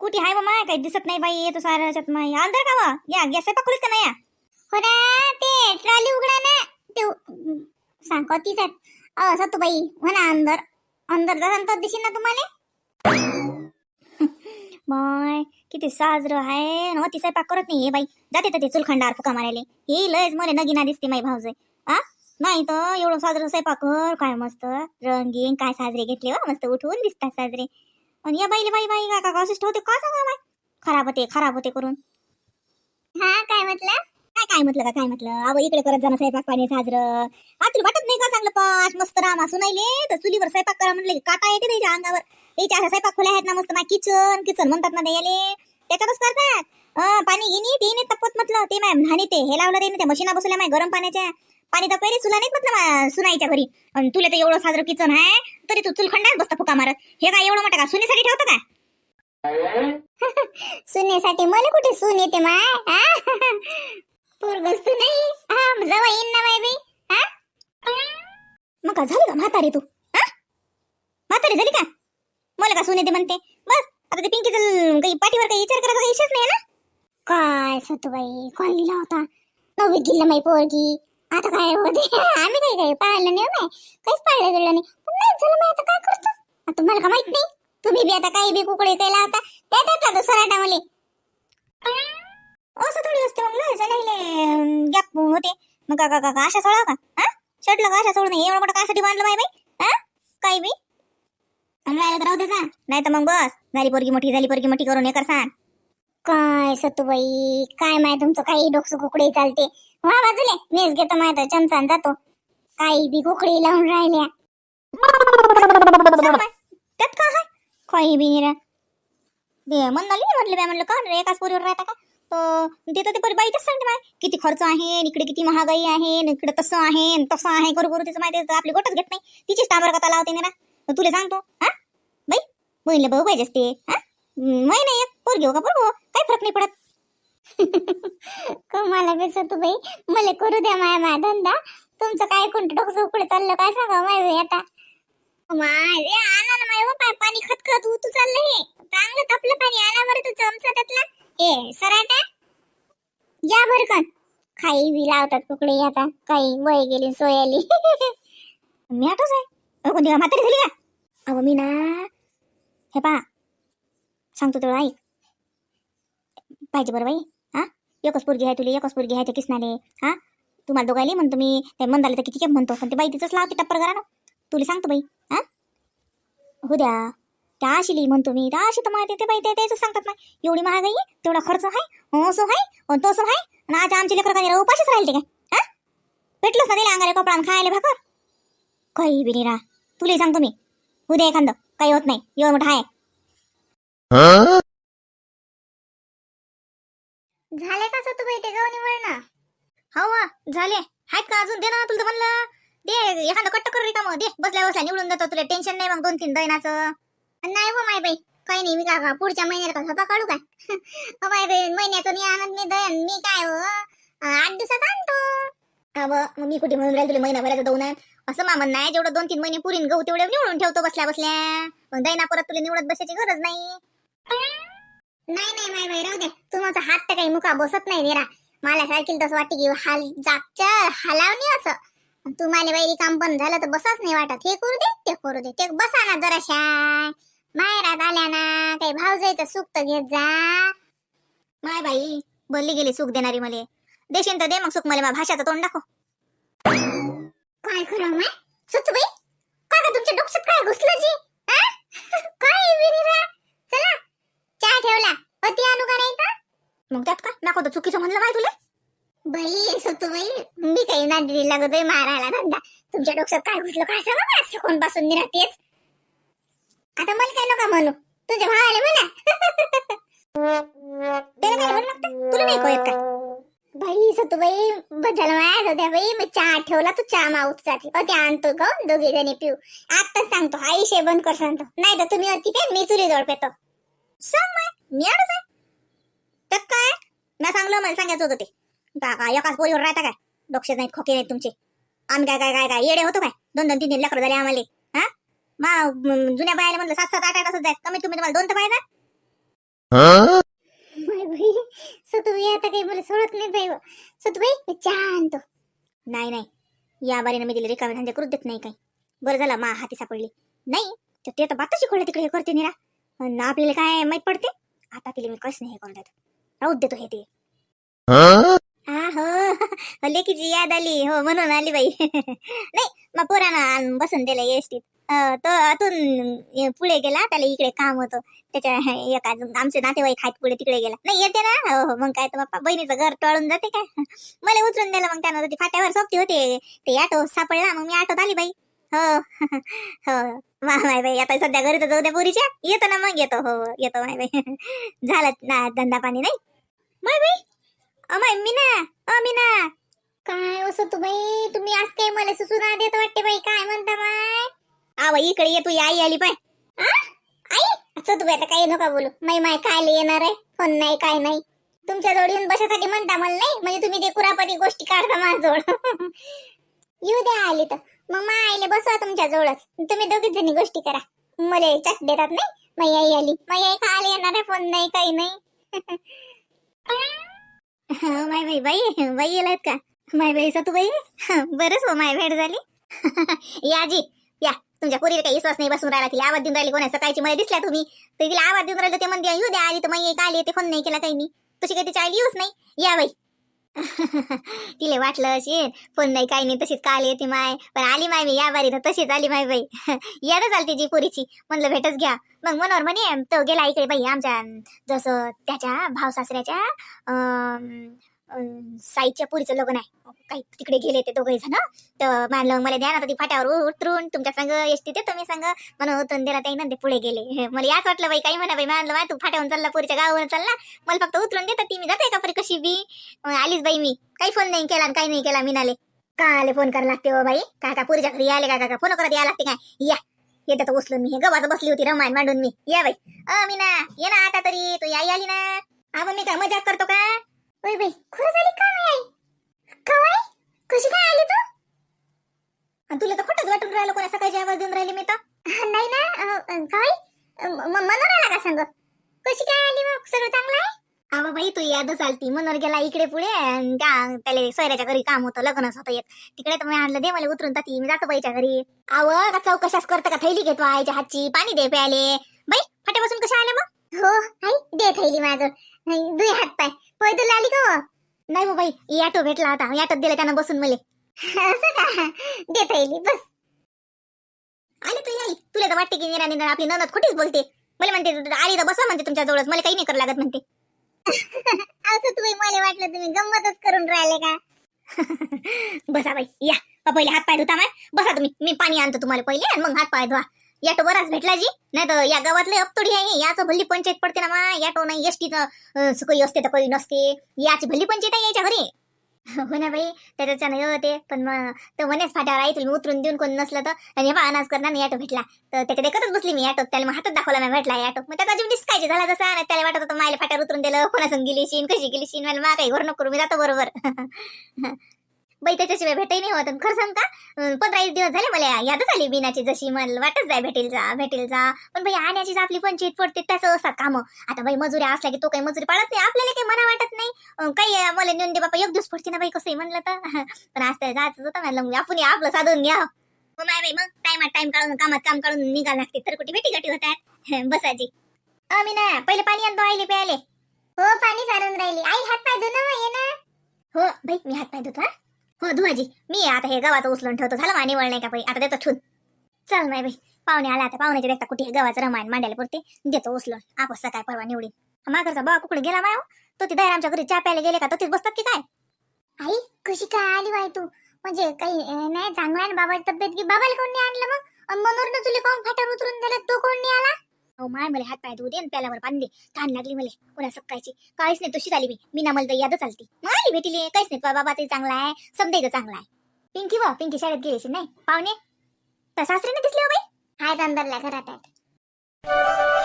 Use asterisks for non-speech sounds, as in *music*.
कुठे आहे माय काही दिसत नाही बाई येतो सारा ह्याच्यात माय अंदर का वा? या गॅस पकडूच का नाही? या हो ना ते ट्रॉली उघडा ना. ते उ- सांग कधीच तू बाई हो ना अंदर. अंदर जासान तर दिसेल ना तुम्हाला. *laughs* माय किती साजरं आहे न ती स्वयंपाक करत नाही हे बाई. जाते तर ते चुलखंडावर फुका मारायले. हे लयच मला नगिना दिसते माई भाऊजय. आ? नाही तर एवढं साजरं स्वयंपाक कर. काय मस्त रंगीन काय साजरे घेतले वा. मस्त उठवून दिसतात साजरे. आणि या बाईले बाई बाई का का असिस्ट होते का सांगा बाई? खराब होते खराब होते करून. हा काय म्हटलं? काय काय म्हटलं का? काय म्हटलं? अहो इकडे करत जाणं स्वयंपाक पाणी साजरं. आ तुला वाटत नाही का चांगलं पाच मस्त रामा सुनायले तर चुलीवर स्वयंपाक करा म्हटलं की काटा येते त्याच्या अंगावर. त्याच्या अशा स्वयंपाक खोल्या आहेत ना मस्त मा किचन किचन म्हणतात ना त्याले. त्याच्यातच करतात. पाणी घेणी ते नाही तपत म्हटलं. ते माय म्हणे ते हे लावलं ते मशीना बसवल्या माय गरम पाण्याच्या. पाणी तर पहिले सुला नाहीत म्हटलं सुनाईच्या घरी. आणि तुला तर एवढं साजरं किचन आहे तरी तू चुलखंडात बसता फुका मारत. हे काय एवढं मोठं का? सुनीसाठी ठेवतं का? *laughs* सुनेसाठी मला कुठे सून येते माय पोरगच तू नाही. जवळ येईन ना माय बाई मग का झाली का? म्हातारी तू? म्हातारी झाली का? मला का सुने येते म्हणते? बस आता ते पिंकीच काही पाठीवर काही विचार करायचा काही विषयच नाही ना? काय सतुबाई कॉल लिहिला होता? नववी गेलं माई पोरगी. आता काय होते आम्ही काही काही पाळलं नाही हो काहीच पाळलं गेलं नाही. पण नाही झालं मी आता काय करतो? आता तुम्हाला का माहीत नाही. तुम्ही बी आता काही बी कुकडे केला होता त्या त्यातला तो सराटा मले. असं थोडी असते मग लय झाले गॅप होते. मग का का का अशा सोडा का? हा? शर्टला का अशा सोडून? एवढं मोठं कासाठी बांधलं बाय बाई. हा? काही बी? राहिलं तर राहू दे का नाही तर मग बस. झाली पोरगी मोठी झाली पोरगी मोठी करून हे कर सांग काय सतुबाई? काय माय तुमचं काही डोकसं कुकडे चालते? वा बाजूले मीच घेतो माय तर चमचान जातो. काही बी कुकडी लावून राहिल्या. *laughs* त्यात का काही बी निरा बे म्हणाली म्हटलं बे म्हणलं का रे एकाच पोरीवर राहता का? तर तिथं ते परी बाईच सांगते माय. किती खर्च आहे इकडे किती महागाई आहे इकडे तसं आहे तसं आहे करू करू तिचं माहिती आपली गोटच घेत नाही. तिचीच ताबर कथा लावते ना. तुला सांगतो हा बाई बहिणीला भाऊ पाहिजे असते हा? मै नाही एक पोरगी हो का पोरगो काही फरक नाही पडत? कमाला बी बाई. मला करू द्या माया माया धंदा. तुमचं काय कोणतं डोकं उकडे चाललं काय सांगा माय बाई आता? माय रे आणा ना माय हो, पाय पाणी खतखत तू चाललं हे. चांगलं तपलं पाणी आणा बरं तू चमचा त्यातला. ए सराटा या बरं का खाई बी लावतात कुकडे आता. काही वय गेली सोय आली. मी आठवच आहे अहो, कोणती म्हातारी झाली का? अहो मी ना हे पा सांगतो तुला ऐक. पाहिजे बरं बाई. हा? एकच पोरगी आहे तुला एकच पोरगी आहे त्या किसनाले हा? तुम्हाला दोघायले म्हणतो मी. ते मंदाले तर किती केप म्हणतो. पण ते बाई तिचंच लावते टप्पर करा ना तुला सांगतो बाई. हा? हो द्या. त्या आशिली म्हणतो मी. त्या आशी तर माहिती ते बाई. ते त्याच सांगतात ना. एवढी महागाई आहे, तेवढा खर्च आहे असं आहे तसो तसं आहे आणि आज आमची लेकर काही उपाशीच राहिले ते काय? हा? भेटलंच ना दिला अंगाले कपडा खायला भाकर? काही बी नाही रा. तुला सांगतो मी. उद्या एखादं. काही होत नाही. एवढं मोठं आहे. झाले का सतुबाई ते निवड वळणं? हो झाले. आहेत का अजून? दे ना तुला म्हणलं. दे एखादं कट्ट कर रिकाम. दे बसल्या बसल्या निवडून जातो तुला. टेन्शन नाही मग दोन तीन दैनाचं. नाही हो माय बाई. काही नाही मी का पुढच्या महिन्यात का काढू काय? *laughs* माय बाई महिन्याचं मी आणत मी दयन मी काय हो? आठ दिवसात आणतो. अव मग मी कुठे म्हणून राहील तुला महिनाभराचं दोन असं मामन नाही जेवढं दोन तीन महिने पुरीन गहू तेवढे निवडून ठेवतो बसल्या बसल्या. मग दैना परत तुला निवडत बसायची गरज नाही. नाही नाही माय बाई राहू दे. तुमचा हात तर काही मुका बसत नाही निरा. मला सारखी तसं वाटते की हाल जागच्या हलावणी असं. तुम्हाला बाई काम बंद झालं तर बसाच नाही वाटत. हे करू दे ते करू दे. ते बसा ना जराशा. मायरात आल्या ना काही भावजायचं सुख तर घेत जा. माय बाई बोलली गेली सुख देणारी मले. देशील तर दे मग सुख मला मा भाषाचं तोंड दाखव. काय खरं माय? सुतबाई काय का तुमच्या डोक्यात काय घुसलं जी? *laughs* काय विनिरा चहा ठेवला? अति आणू का नाही तर मग त्यात काय? नको तर चुकीचं म्हणलं माय तुला. बाई सुतबाई मी काही नांदी लागत बाई मारायला धंदा. तुमच्या डोक्यात काय घुसलं काय सांगा मला शिकून बसून निरातेच. आता मला काय नका म्हणू. तुझ्या भावाला म्हणा. त्याला काय म्हणू लागतं? तुला नाही कळत काय बाई सतुबाई बजाला माया होत्या बाई. मी चहा ठेवला तू चहा माऊत जाते. अति आणतो ग दोघे जणी पिऊ. आताच सांगतो विषय बंद कर सांगतो. नाही तर तुम्ही अति काय? मी चुली जवळ पेतो. सांग माय मी आडच आहे त्यात काय? मी सांगलं मला सांगायचं होतं ते. का काय एकाच पोरीवर राहता काय? डोक्षेत नाहीत खोके नाहीत तुमचे. आम्ही काय काय काय काय? येडे होतो काय? दोन दोन तीन तीन लेकरं झाले आम्हाला. हा? मा जुन्या बायाला म्हणलं सात सात आठ आठ असं जाय. कमी तुम्हाला दोन तर पाहिजे सतुबाई आता काही मला सोडत नाही बाई. सतुबाई मी चहा आणतो. नाही नाही. या बारीनं मी दिले रिकामे धंदे करू देत नाही काही. बरं झालं मा हाती सापडली. नाही तर ते तर बाताची खोळ्या तिकडे हे करते निरा. अन आपल्याला काय माहीत पडते? आता तिला मी कसं नाही हे करून देत राहू देतो हे ते. हा? हो *laughs* लेकीची याद आली हो म्हणून आली बाई. *laughs* नाही मग पोरानं बसून दिलं एसटीत अं, तो आतून अं, पुढे गेला त्याला इकडे काम होतं. त्याच्या एका आमचे नातेवाईक आहेत पुढे तिकडे गेला. नाही येते ना? हो हो मग काय तर बाप्पा बहिणीचं घर टळून जाते काय? *laughs* मला उतरून दिलं मग त्यानं ती फाट्यावर सोबती होते. ते ऑटो सापडला मग मी ऑटोत आली बाई. हो. हो. वा माय बाई आता सध्या घरी तर जाऊ द्या पुरीच्या. येतो ना मग येतो हो, हो येतो माय बाई. *laughs* झालं ना धंदा पाणी नाही? माय बाई अमाय मीना अ मीना. काय हो बाई तुम्ही आज काही मला सुचना देत वाटते बाई काय म्हणता माय? आ बाई इकडे ये तू आई आली पाय. आई? सतुबाई आता काही नका बोलू. माय माय काय येणार आहे? फोन नाही काय नाही. तुमच्या जवळ येऊन बसासाठी म्हणता मला नाही? म्हणजे तुम्ही ते कुरापती गोष्टी काढता माझ्याजवळ. *laughs* येऊ द्या आली तर. मग मा आईले बसवा तुमच्या जवळच. तुम्ही दोघीच जणी गोष्टी करा. मला चट देतात नाही माई आई आली. माई आई काय येणार आहे फोन नाही काही नाही. *laughs* हो, माय बाई बाई बाई येलात का? माय बाई तू बाई बरंच हो माय भेट झाली. *laughs* या जी या. तुमच्या पोरीला काही विश्वास नाही बसून राहिला. तिला आवाज देऊन राहिली कोणा सकाळची मला दिसल्या तुम्ही. तर तिला आवाज देऊन राहिलं ते म्हणते येऊ द्या आली तर मग एक आली ते फोन नाही केला काही नाही. तशी काही तिच्या आली येऊच नाही. या बाई. *laughs* तिला वाटलं शेन फोन नाही काही नाही तशीच काल येते माय पण आली माय मी या बारी तर तशीच आली माय बाई. *laughs* यादच आली तिची पोरीची. म्हणलं भेटच घ्या. मग मनोहर म्हणे तो गेला इकडे बाई आमच्या जसं त्याच्या भाऊ सासऱ्याच्या अं, साईच्या पुरीचं लग्न आहे. काही तिकडे गेले ते दोघे जण. तर मानलं मला द्या ना ती फाट्यावर उतरून तुमच्या संग एसटी ते तुम्ही सांग. म्हणून उतरून हो, दिला त्यानं ते पुढे गेले. हे, मला याच वाटलं बाई काही म्हणा बाई मानलं मा तू फाट्यावरून चालला पुरीच्या गावावर चालला. मला फक्त उतरून देतात ती मी जाते का परी कशी बी? आलीच बाई मी. काही फोन नाही केला आणि काही नाही केला मीनाले. का आले फोन करायला लागते हो बाई. काय का पुरीच्या घरी आले का का फोन करत यायला लागते काय? या. येते तर उचलून मी. हे गव्हाचं बसली होती रमायण मांडून मी. या बाई. अ मीना ये ना आता तरी. तू याई आली ना? आपण मी काय मजाक करतो का? ओय बाई खरं झाली का माई आई? कवाय कशी काय आली तू? आणि तुला तर खोटंच वाटून राहिलं कोणा सकाळची आवाज देऊन राहिली मी तर. नाही ना काय मनोर आला का सांग? कशी काय आली मग? सगळं चांगलं आहे? आवा बाई तू यादच आलती. मनोर गेला इकडे पुढे त्या त्याला सोयऱ्याच्या घरी काम होतं लग्नच होतं एक. तिकडे तर मी आणलं दे मला उतरून ताती मी जातो बाईच्या घरी. आव का चौकशाच करतं का थैली घेतो आईच्या हातची? पाणी दे प्याले. बाई फाट्यापासून कशा आले मग? हो आई दे थैली माझं. दुई हात पाय. तुला आली का हो? नाही हो बाई ऑटो भेटला होता ऑटोत दिला त्यानं बसून मले. असं का? दे थैली बस. आले तू आई तुला तर वाटते की निरा निरा आपली ननद खोटीच बोलते. मला म्हणते आली तर बसा म्हणते तुमच्या जवळच. मला काही नाही करावं लागत म्हणते. *laughs* असं तुम्ही मला वाटलं तुम्ही गंमतच करून राहिले का? *laughs* बसा बाई या. पा पहिले हात पाय धुता माय. बसा तुम्ही. मी पाणी आणतो तुम्हाला पहिले आणि मग हात पाय धुवा. या बराच भेटला जी. नाही तर या गावातले अपतोडी आहे. याचं भल्ली पंचायत पडते ना मा. याटो नाही एसटीचं सुकई असते तर काही नसते. याची भल्ली पंचायत आहे याच्या घरी. हो ना बाई त्याच्या नाही होते. पण मग तो म्हणेच फाट्यावर आई तुम्ही उतरून देऊन कोण नसलं तर. आणि बा अनाज करणार नाही ऑटो भेटला. तर त्याच्या देखतच बसली मी ऑटोत त्याला मग हातात दाखवला मी भेटला ऑटो मग त्याचा जीव डिस्कायचे झाला जसा. आणि त्याला वाटत होतं मायला फाट्यावर उतरून दिलं. कोणासून गेली शिन कशी गेली शिन. मला मा काही घर नको मी जातो बरोबर. *laughs* बाई त्याच्याशिवाय भेटही नाही होत. खरं सांग का अं, पंधरा एक दिवस झाले मला यादच आली बिनाची जशी. मला वाटच जाय भेटेल जा भेटेल जा. पण बाई आण्याचीच आपली पंचायत पडते त्याचं असतात कामं. आता बाई मजुरी असल्या की तो काही मजुरी पाळत नाही. आपल्याला काही मना वाटत नाही. काही मला नेऊन दे बापा एक दिवस पडते ना बाई कसंही म्हणलं तर. *laughs* पण आज तर जायचं होतं म्हणलं मग आपण आपलं साधून घ्या. मग माय बाई मग टाइमात टाइम काढून कामात काम काढून निघायला लागते. तर कुठे भेटी गाठी होतात. *laughs* बसाची आम्ही ना पहिले पाणी आणतो आईले प्यायले. हो पाणी सारून राहिली. आई हात पाय धुणं ये ना. हो बाई मी हात पाय धुतो हो धुवाजी मी आता हे गव्हाचं उचलून ठेवतो. झालं माने वळ नाही का बाई आता देतो ठून चल नाही बाई पाहुणे आला आता. पाहुण्याचे देखता कुठे गव्हाचं रमायण मांडायला पुरते. देतो उचलून. आपण सकाळ परवा निवडीन. माघरचा बाबा कुकडे गेला माय हो. तो ती दायर आमच्या घरी चहा प्यायला गेले का? तो तिथे बसतात की काय? आई कशी काय आली बाई तू? म्हणजे काही नाही चांगला बाबाची तब्येत? की बाबाला कोण नाही आणलं मग? अन् मनोहरनं तुला कोण फाट्यावर उतरून दिलं? तो कोण नाही आला? माय मला हात पाय धुऊ दे आणि प्याल्यावर पाणी दे. ताण लागली मला कोणा सकाळची. काहीच नाही तशीच आली मी. मी ना मला तर यादच आलती. मग आली भेटीली. काहीच नाही बाबाचाही चांगला आहे. समजायचं चांगला आहे. पिंकी व पिंकी शाळेत गेली नाही? पाहुणे? तर सासरीने दिसले हो बाई. हाय अंदरला घरात आहेत.